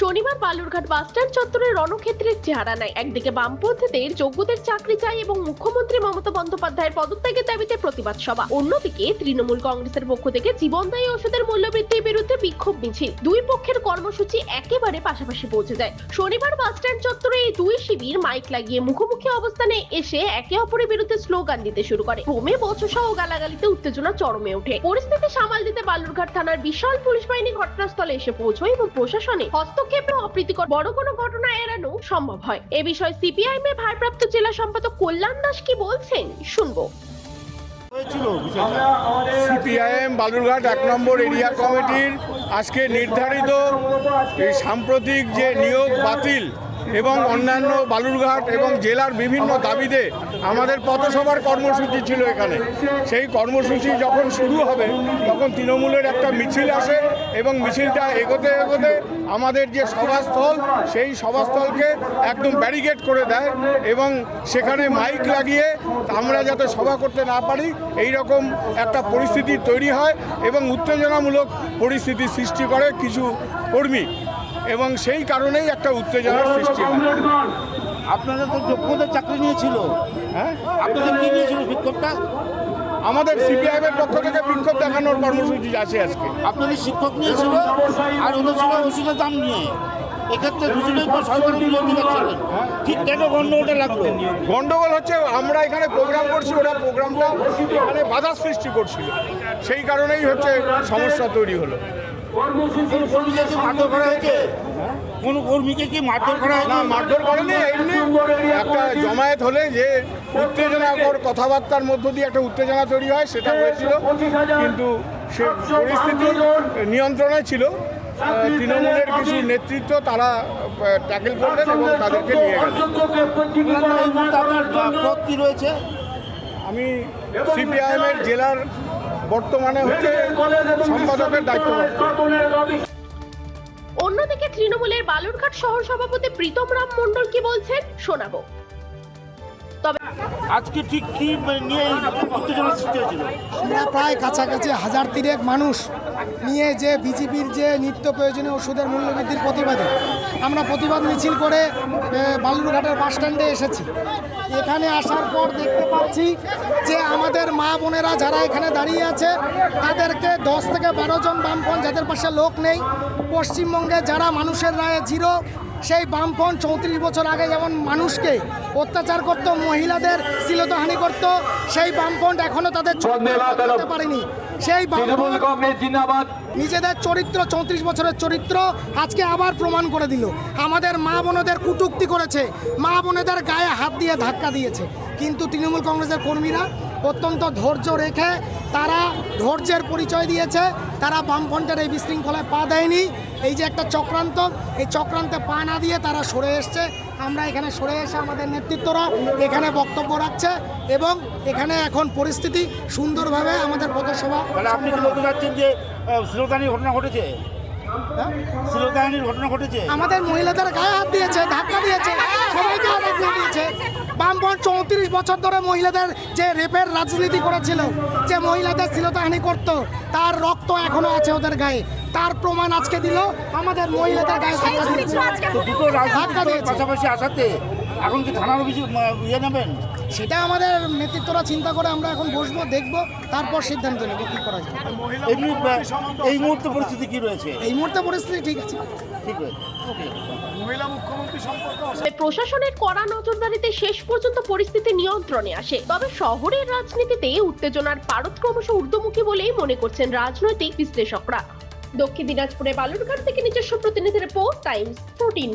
শনিবার বালুরঘাট বাসস্ট্যান্ড চত্বরে রণক্ষেত্রের চেহারা নেয় একদিকে বামপন্থীদের, যোগ্যদের চাকরি চাই এবং মুখ্যমন্ত্রী মমতা বন্দ্যোপাধ্যায়ের পদত্যাগের দাবিতে প্রতিবাদ সভা। অন্যদিকে তৃণমূল কংগ্রেসের পক্ষ থেকে জীবনদায়ী ওষুধের মূল্যবৃদ্ধির বিরুদ্ধে বিক্ষোভ মিছিল। দুই পক্ষের কর্মসূচি একেবারে পাশাপাশি পৌঁছে যায়। শনিবার বাসস্ট্যান্ড চত্বরে এই দুই শিবির মাইক লাগিয়ে মুখোমুখি অবস্থানে এসে একে অপরের বিরুদ্ধে স্লোগান দিতে শুরু করে। ক্রমে বচসা ও গালাগালিতে উত্তেজনা চরমে ওঠে। পরিস্থিতি সামাল দিতে বালুরঘাট থানার বিশাল পুলিশ বাহিনী ঘটনাস্থলে এসে পৌঁছয় এবং প্রশাসনে হস্তক্ষেপে অপ্রীতিকর। বড় কোনো ঘটনা এড়ানো সম্ভব হয়। এ বিষয়ে সিপিআইএম এর ভারপ্রাপ্ত জেলা সম্পাদক কল্যাণ দাস কি বলছেন? শুনব। হয়েছিল সিপিআইএম বালুরঘাট এক নম্বর এরিয়া কমিটির আজকে নির্ধারিত সাম্প্রতিক যে নিয়োগ বাতিল এবং অন্যান্য বালুরঘাট এবং জেলার বিভিন্ন দাবিতে আমাদের পথসভার কর্মসূচি ছিল এখানে। সেই কর্মসূচি যখন শুরু হবে, তখন তৃণমূলের একটা মিছিল আসে এবং মিছিলটা এগোতে এগোতে আমাদের যে সভাস্থল, সেই সভাস্থলকে একদম ব্যারিকেড করে দেয় এবং সেখানে মাইক লাগিয়ে আমরা যাতে সভা করতে না পারি এই রকম একটা পরিস্থিতি তৈরি হয় এবং উত্তেজনামূলক পরিস্থিতি সৃষ্টি করে কিছু কর্মী। এবং সেই কারণেই একটা উত্তেজনার সৃষ্টি হয়। আপনাদের তো যোগ্যদের চাকরি নিয়েছিল হ্যাঁ? আপনাদের কি নিয়েছিল বিক্ষোভটা? আমাদের সিপিআইএমের পক্ষ থেকে বিক্ষোভ দেখানোর কর্মসূচি আছে আজকে। আপনাদের শিক্ষক নিয়েছিল আর ওদের ছিল ওষুধের দাম নিয়ে। এক্ষেত্রে দুজনেই তো সরকারের বিরোধী ছিলেন ঠিক কেন গণ্ডগোলটা লাগল? গন্ডগোল হচ্ছে আমরা এখানে প্রোগ্রাম করছি ওরা প্রোগ্রামটা এখানে বাধা সৃষ্টি করছিল। সেই কারণেই হচ্ছে সমস্যা তৈরি হলো। মারধর করা হয়েছে? কোনো কর্মীকে কি মারধর করা না মারধর করেনি এমনি একটা জমায়েত হলে যে উত্তেজনাকর কথাবার্তার মধ্য দিয়ে একটা উত্তেজনা তৈরি হয় সেটা হয়েছিল। কিন্তু সে পরিস্থিতি নিয়ন্ত্রণে ছিল। তৃণমূলের কিছু নেতৃত্ব তারা ট্যাকেল করলেন এবং তাদেরকে নিয়ে গেলেন। আমি সিপিআইএমের জেলার বর্তমানে হচ্ছে সম্পাদকের দায়িত্ব। অন্যদিকে তৃণমূলের বালুরঘাট শহর সভাপতি প্রীতম রাম মণ্ডল কি বলছেন শোনাবো। তবে আজকে ঠিক কি নিয়ে উত্তেজনা সৃষ্টি হয়েছিল? আমরা প্রায় কাছাকাছি হাজার তিনেক মানুষ নিয়ে যে বিজেপির যে নিত্য প্রয়োজনীয় ওষুধের মূল্য বৃদ্ধির প্রতিবাদে আমরা প্রতিবাদ মিছিল করে বালুরঘাটের বাস স্ট্যান্ডে এসেছি। এখানে আসার পর দেখতে পাচ্ছি যে আমাদের মা বোনেরা যারা এখানে দাঁড়িয়ে আছে তাদেরকে দশ থেকে বারো জন বামপন যাদের পাশে লোক নেই পশ্চিমবঙ্গে যারা মানুষের রায়ে জিরো সেই বামপন চৌত্রিশ বছর আগে যেমন মানুষকে অত্যাচার করত মহিলাদের শ্লীলতাহানি করত সেই বামপন্থ এখনও তাদের করতে পারেনি। সেই নিজেদের চরিত্র চৌত্রিশ বছরের চরিত্র আজকে আবার প্রমাণ করে দিল। আমাদের মা বোনদের কুটুক্তি করেছে। মা বোনেদের গায়ে হাত দিয়ে ধাক্কা দিয়েছে। কিন্তু তৃণমূল কংগ্রেসের কর্মীরা অত্যন্ত ধৈর্য রেখে তারা ধৈর্যের পরিচয় দিয়েছে। তারা বামফ্রন্টের এই বিশৃঙ্খলায় পা দেয়নি। এই যে একটা চক্রান্ত এই চক্রান্তে পা না দিয়ে তারা সরে এসছে। আমরা এখানে সরে এসে আমাদের নেতৃত্বরা এখানে বক্তব্য রাখছে এবং এখানে এখন পরিস্থিতি সুন্দরভাবে আমাদের পথসভা তাহলে আপনি কি বলতে চাচ্ছেন যে শ্লীলতাহানির ঘটনা ঘটেছে? হ্যাঁ? ঘটনা ঘটেছে? আমাদের মহিলাদের গায়ে হাত দিয়েছে ধাক্কা দিয়েছে সবাইকে হাত দিয়েছে। বামপন চৌত্রিশ বছর ধরে মহিলাদের যে রেপের রাজনীতি করেছিল যে মহিলাদের শ্লীলতাহানি করত তার রক্ত এখনও আছে ওদের গায়ে। তার প্রমাণ আজকে দিল আমাদের মহিলাদের গায়ে ধাক্কা দিয়েছে। ধাক্কা দিয়েছে। পাশাপাশি আসাতে এখন কি থানার অভিযোগ ইয়ে নেবেন? সেটা আমাদের নেতৃত্বরা চিন্তা করে আমরা এখন বসবো দেখব তারপর সিদ্ধান্ত নেব কী করা যায়। এমনি এই মুহূর্তে পরিস্থিতি কি রয়েছে? এই মুহূর্তে পরিস্থিতি ঠিক আছে। ঠিক আছে ওকে তবে প্রশাসনের কড়া নজরদারিতে শেষ পর্যন্ত পরিস্থিতি নিয়ন্ত্রণে আসে। তবে শহরের রাজনীতিতে উত্তেজনার পারদ ক্রমশ ঊর্ধ্বমুখী বলেই মনে করছেন রাজনৈতিক বিশ্লেষকরা। দক্ষিণ দিনাজপুরে বালুরঘাট থেকে নিজস্ব প্রতিনিধি রিপোর্ট টাইমস ফোরটিন